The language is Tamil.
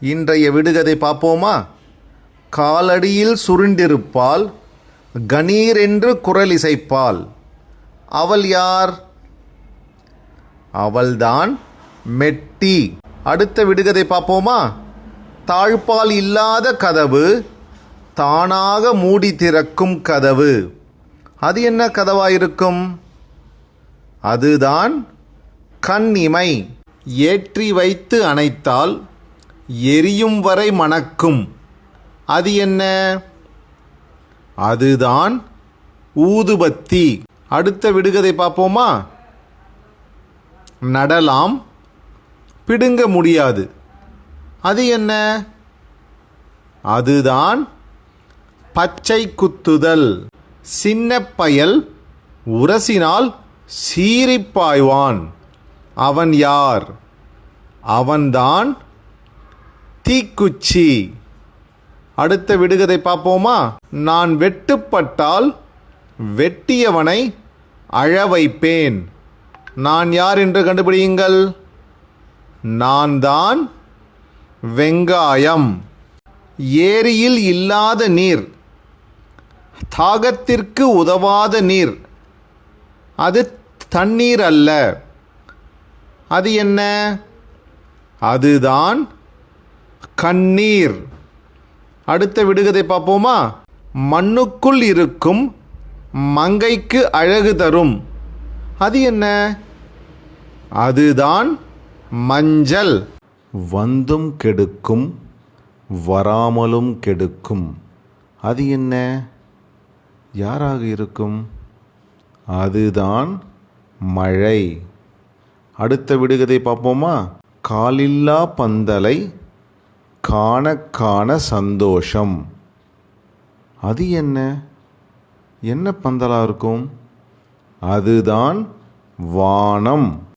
இன்றைய விடுகதை பார்ப்போமா? காலடியில் சுருண்டிருப்பாள் கணீர் என்று குரல் இசைப்பாள். அவள் யார்? அவள்தான் மெட்டி. அடுத்த விடுகதை பார்ப்போமா? தாழ்பால் இல்லாத கதவு தானாக மூடி திறக்கும் கதவு. அது என்ன கதவாயிருக்கும்? அதுதான் கண்ணிமை. ஏற்றி வைத்து அணைத்தால் எரியும் வரை மணக்கும். அது என்ன? அதுதான் ஊதுபத்தி. அடுத்த விடுகதை பார்ப்போமா? நடலாம் பிடுங்க முடியாது. அது என்ன? அதுதான் பச்சை குத்துதல். சின்ன பயல் உரசினால் சீறிப்பாய்வான். அவன் யார்? அவன்தான் தீக்குச்சி. அடுத்த விடுகதை பார்ப்போமா? நான் வெட்டுப்பட்டால் வெட்டியவனை அழ வைப்பேன். நான் யார் என்று கண்டுபிடியுங்கள். நான் தான் வெங்காயம். ஏரியில் இல்லாத நீர். தாகத்திற்கு உதவாத நீர். அது தண்ணீர் அல்ல. அது என்ன? அதுதான் கண்ணீர். அடுத்த விடுகதை பார்ப்போமா? மண்ணுக்குள் இருக்கும் மங்கைக்கு அழகு தரும். அது என்ன? அதுதான் மஞ்சள். வந்தும் கெடுக்கும் வராமலும் கெடுக்கும். அது என்ன? யாராக இருக்கும்? அதுதான் மழை. அடுத்த விடுகதை பார்ப்போமா? காலில்லா பந்தலை காண காண சந்தோஷம். அது என்ன? என்ன பந்தலாக இருக்கும்? அதுதான் வானம்.